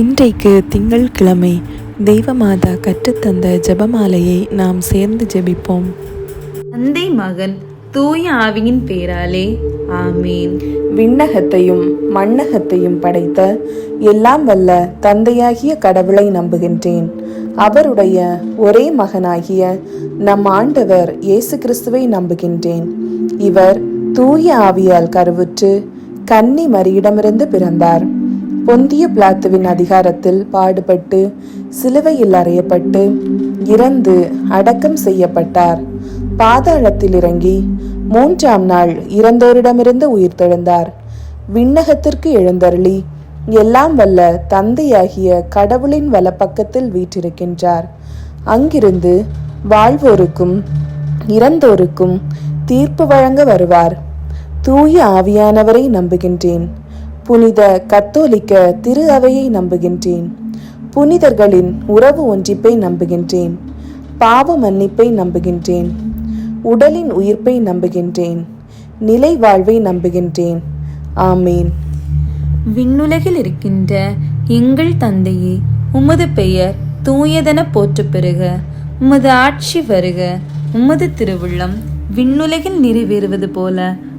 இன்றைக்கு திங்கட்கிழமை தெய்வமாதா கற்றுத்தந்த ஜெபமாலையை நாம் சேர்ந்து ஜெபிப்போம். தந்தை மகன் தூய ஆவியின் பேராலே ஆமீன். விண்ணகத்தையும் மண்ணகத்தையும் படைத்த எல்லாம் வல்ல தந்தையாகிய கடவுளை நம்புகின்றேன். அவருடைய ஒரே மகனாகிய நம் ஆண்டவர் இயேசு கிறிஸ்துவை நம்புகின்றேன். இவர் தூய ஆவியால் கருவுற்று கன்னி மரியிடமிருந்து பிறந்தார். பொந்திய பிளாத்துவின் அதிகாரத்தில் பாடுபட்டு சிலுவையில் அறையப்பட்டு இறந்து அடக்கம் செய்யப்பட்டார். பாதாளத்தில் இறங்கி மூன்றாம் நாள் இறந்தோரிடமிருந்து உயிர்த்தெழுந்தார் விண்ணகத்திற்கு எழுந்தருளி எல்லாம் வல்ல தந்தையாகிய கடவுளின் வலப்பக்கத்தில் வீற்றிருக்கின்றார். அங்கிருந்து வாழ்வோருக்கும் இறந்தோருக்கும் தீர்ப்பு வழங்க வருவார். தூய ஆவியானவரை நம்புகின்றேன். புனித கத்தோலிக்க திரு அவையை நம்புகின்றேன். புனிதர்களின் உறவு ஒன்றிப்பை நம்புகின்றேன். பாவ மன்னிப்பை நம்புகின்றேன். உடலின் உயிர்ப்பை நம்புகின்றேன். நிலை வாழ்வை நம்புகின்றேன். ஆமீன். விண்ணுலகில் இருக்கின்ற எங்கள் தந்தையே உமது பெயர் தூயதென போற்ற பெறுக. உமது ஆட்சி வருக. உமது திருவுள்ளம் விண்ணுலகில் நிறைவேறுவது போல.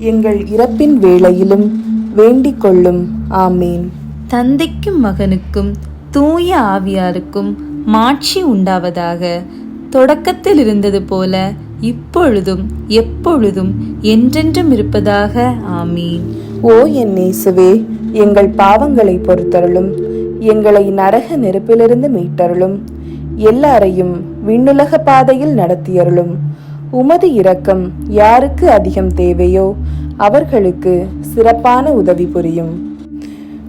எங்கள் இறப்பின் வேளையிலும் வேண்டிக் கொள்ளும் ஆமேன். தந்தைக்கும் மகனுக்கும் தூய ஆவியாருக்கும் மாட்சி உண்டாவதாக. தொடக்கத்தில் இருந்தது போல இப்பொழுதும் எப்பொழுதும் என்றென்றும் இருப்பதாக. ஆமீன். ஓ என் இயேசுவே எங்கள் பாவங்களை பொறுத்தருளும். எங்களை நரக நெருப்பிலிருந்து மீட்டருளும். எல்லாரையும் விண்ணுலக பாதையில் நடத்தியருளும். உமது இரக்கம் யாருக்கு அதிகம் தேவையோ அவர்களுக்கு சிறப்பான உதவி புரியும்.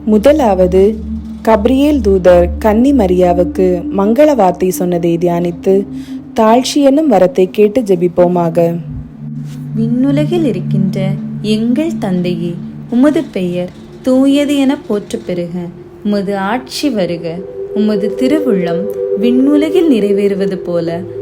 முதலாவது கப்ரியேல் தூதர் கன்னி மரியாவுக்கு மங்கள வார்த்தை சொன்னதை தியானித்து தாழ்ச்சி என்னும் வரத்தை கேட்டு ஜெபிப்போமாக. விண்ணுலகில் இருக்கின்ற எங்கள் தந்தையே உமது பெயர் தூயது என போற்று பெறுக. உமது ஆட்சி வருக. உமது திருவுள்ளம் விண்ணுலகில் நிறைவேறுவது போல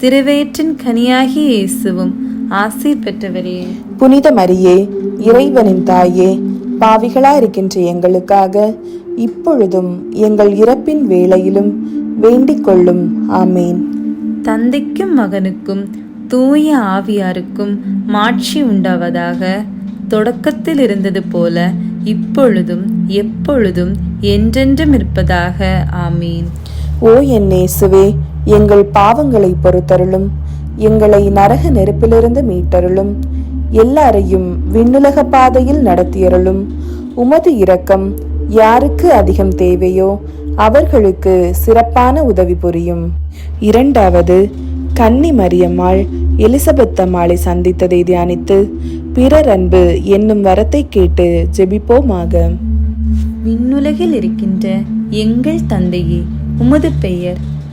திருவயிற்றின் கனியாகிய இயேசுவும் ஆசீர் பெற்றவரே. புனித மரியே இறைவனின் தாயே பாவிகளாயிருக்கின்ற எங்களுக்காக இப்பொழுதும் எங்கள் இறப்பின் வேளையிலும் வேண்டிக் கொள்ளும். ஆமேன். தந்தைக்கும் மகனுக்கும் தூய ஆவியாருக்கும் மாட்சி உண்டாவதாக தொடக்கத்தில் இருந்தது போல இப்பொழுதும் எப்பொழுதும் என்றென்றும் இருப்பதாக. ஆமீன். ஓ என் இயேசுவே எங்கள் பாவங்களை பொறுத்தருளும். எங்களை நரக நெருப்பிலிருந்து மீட்டருளும். எல்லாரையும் விண்ணுலக பாதையில் நடத்தியருளும். உமது இரக்கம் யாருக்கு அதிகம் தேவையோ அவர்களுக்கு சிறப்பான உதவி புரியும். இரண்டாவது கன்னி மரியம்மாள் எலிசபெத் அம்மாளை சந்தித்ததை தியானித்து பிறர் அன்பு என்னும் வரத்தை கேட்டு ஜெபிப்போமாக. விண்ணுலகில் இருக்கின்ற எங்கள் தந்தையே உமது பெயர்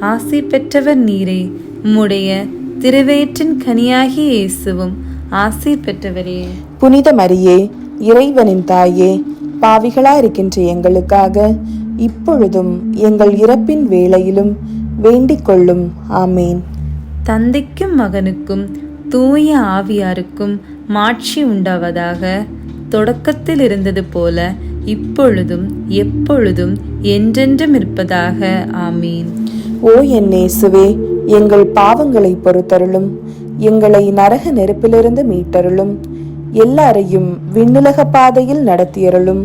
ஆசி பெற்றவர் நீரே. உம்முடைய திருவயிற்றின் கனியாகிய இயேசுவும் ஆசீர் பெற்றவரே. புனித மரியே இறைவனின் தாயே பாவிகளாயிருக்கின்ற எங்களுக்காக இப்பொழுதும் எங்கள் இறப்பின் வேளையிலும் வேண்டிக் கொள்ளும். ஆமேன். தந்தைக்கும் மகனுக்கும் தூய ஆவியாருக்கும் மாட்சி உண்டாவதாக தொடக்கத்தில் இருந்தது போல இப்பொழுதும் எப்பொழுதும் என்றென்றும் இருப்பதாக. ஆமீன். ஓ என் இயேசுவே எங்கள் பாவங்களை பொறுத்தருளும் எங்களை நரக நெருப்பிலிருந்து மீட்டருளும் எல்லாரையும் விண்ணுலக பாதையில் நடத்தியருளும்.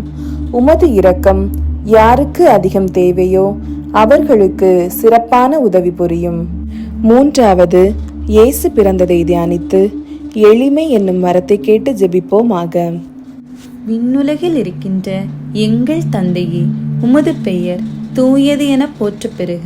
உமது இரக்கம் யாருக்கு அதிகம் தேவையோ அவர்களுக்கு சிறப்பான உதவி புரியும். மூன்றாவது இயேசு பிறந்ததை தியானித்து எளிமை என்னும் மரத்தை கேட்டு ஜெபிப்போமாக. விண்ணுலகில் இருக்கின்ற எங்கள் தந்தையே உமது பெயர் தூயது என போற்ற பெறுக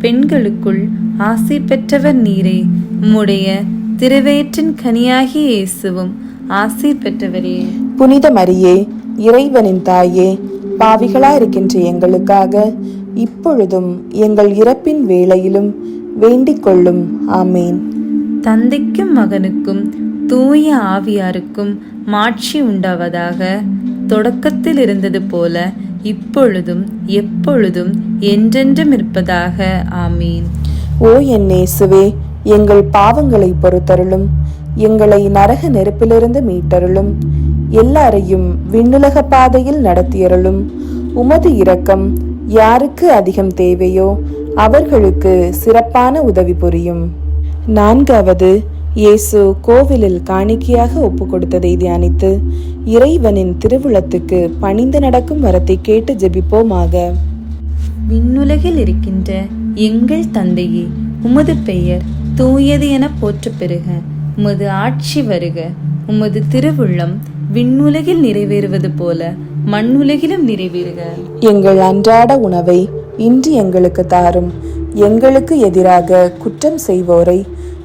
பெண்களுக்குள் ஆசி பெற்றவர் நீரே. உம்முடைய திருவயிற்றின் கனியாகிய இயேசுவும் ஆசீர் பெற்றவரே. புனித மரியே இறைவனின் தாயே பாவிகளாயிருக்கின்ற எங்களுக்காக இப்பொழுதும் எங்கள் இறப்பின் வேளையிலும் வேண்டிக் கொள்ளும். ஆமேன். தந்தைக்கும் மகனுக்கும் தூய ஆவியாருக்கும் மாட்சி உண்டாவதாக தொடக்கத்தில் இருந்தது போல இப்பொழுதும் எப்பொழுதும் என்றென்றும் இருப்பதாக. ஆமீன். ஓ என் நேசுவே எங்கள் பாவங்களை பொறுத்தருளும். எங்களை நரக நெருப்பிலிருந்து மீட்டருளும். எல்லாரையும் விண்ணுலக பாதையில் நடத்தியருளும். உமது இரக்கம் யாருக்கு அதிகம் தேவையோ அவர்களுக்கு சிறப்பான உதவி புரியும். நான்காவது இயேசு கோவிலில் காணிக்கையாக ஒப்பு கொடுத்ததை தியானித்து இறைவனின் திருவுளத்துக்கு பணிந்து நடக்கும் வரத்தை கேட்டு ஜெபிப்போமாக. விண்ணுலகில் இருக்கின்ற எங்கள் தந்தையே உமது பெயர் தூயது என போற்றப் பெறுக. உமது ஆட்சி வருக. உமது திருவுள்ளம் விண்ணுலகில் நிறைவேறுவது போல மண்ணுலகிலும் நிறைவேறுக. எங்கள் அன்றாட உணவை இன்று எங்களுக்கு தாரும். எங்களுக்கு எதிராக குற்றம் செய்வோரை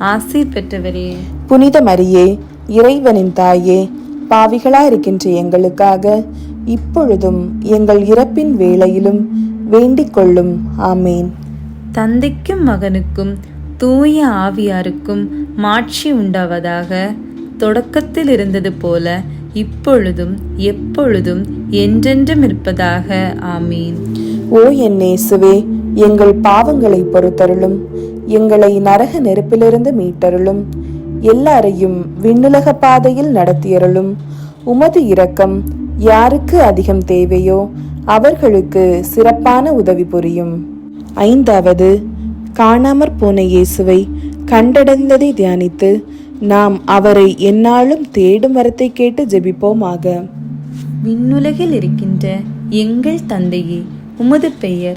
ஆசீர் பெற்றவரே புனித மரியே இறைவனின் தாயே பாவிகளாயிருக்கின்ற எங்களுக்காக இப்பொழுதும் எங்கள் இறப்பின் வேளையிலும் வேண்டிக் கொள்ளும். ஆமேன். தந்தைக்கும் மகனுக்கும் தூய ஆவியாருக்கும் மாட்சி உண்டாவதாக தொடக்கத்தில் இருந்தது போல இப்பொழுதும் எப்பொழுதும் என்றென்றும் இருப்பதாக. ஆமீன். ஓ என் நேசுவே எங்கள் பாவங்களை பொறுத்தருளும். எங்களை நரக நெருப்பிலிருந்து மீட்டருளும். எல்லாரையும் விண்ணுலக பாதையில் நடத்தியருளும். உமது இரக்கம் யாருக்கு அதிகம் தேவையோ அவர்களுக்கு சிறப்பான உதவி புரியும். ஐந்தாவது காணாமற் போன இயேசுவை கண்டடைந்ததை தியானித்து நாம் அவரை எந்நாளும் தேடும் வரத்தை கேட்டு ஜெபிப்போமாக. விண்ணுலகில் இருக்கின்ற எங்கள் தந்தையே உமது பெயர்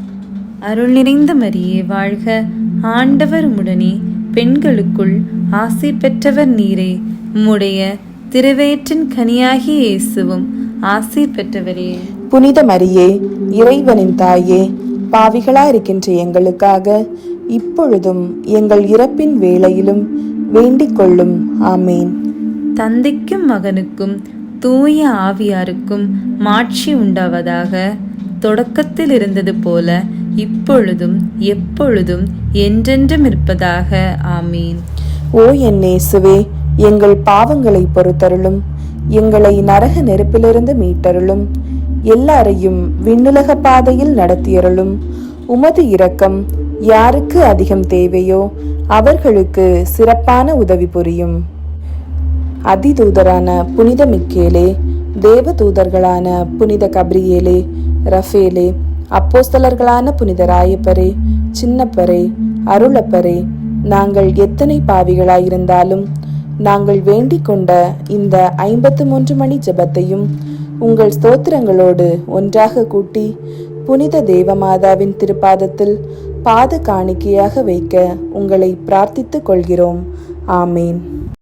அருள் நிறைந்த மரியே வாழ்க. ஆண்டவர் உம்முடனே பெண்களுக்குள் ஆசீர் பெற்றவர் நீரே. உம்முடைய திருவயிற்றின் கனியாகிய இயேசுவும் ஆசீர் பெற்றவரே. புனித மரியே இறைவனின் தாயே பாவிகளாயிருக்கின்ற எங்களுக்காக இப்பொழுதும் எங்கள் இறப்பின் வேளையிலும் வேண்டிக் கொள்ளும். ஆமேன். தந்தைக்கும் மகனுக்கும் தூய ஆவியாருக்கும் மாட்சி உண்டாவதாக. தொடக்கத்தில் இருந்தது போல இப்பொழுதும் எப்பொழுதும் என்றென்றும் இருப்பதாக. ஆமீன். ஓ என் நேசுவே எங்கள் பாவங்களை பொறுத்தருளும். எங்களை நரக நெருப்பிலிருந்து மீட்டருளும். எல்லாரையும் விண்ணுலக பாதையில் நடத்தியருளும். உமது இரக்கம் யாருக்கு அதிகம் தேவையோ அவர்களுக்கு சிறப்பான உதவி புரியும். அதிதூதரான புனித மிக்கேலே தேவதூதர்களான புனித கப்ரியேலே ரஃபேலே அப்போஸ்தலர்களான புனித ராயப்பரே சின்னப்பரே அருளப்பரே நாங்கள் எத்தனை பாவிகளாயிருந்தாலும் நாங்கள் வேண்டிக் கொண்ட இந்த ஐம்பத்து மூன்று மணி ஜெபத்தையும் உங்கள் ஸ்தோத்திரங்களோடு ஒன்றாக கூட்டி புனித தேவமாதாவின் திருப்பாதத்தில் பாத காணிக்கையாக வைக்க உங்களை பிரார்த்தித்துக் கொள்கிறோம் ஆமேன்.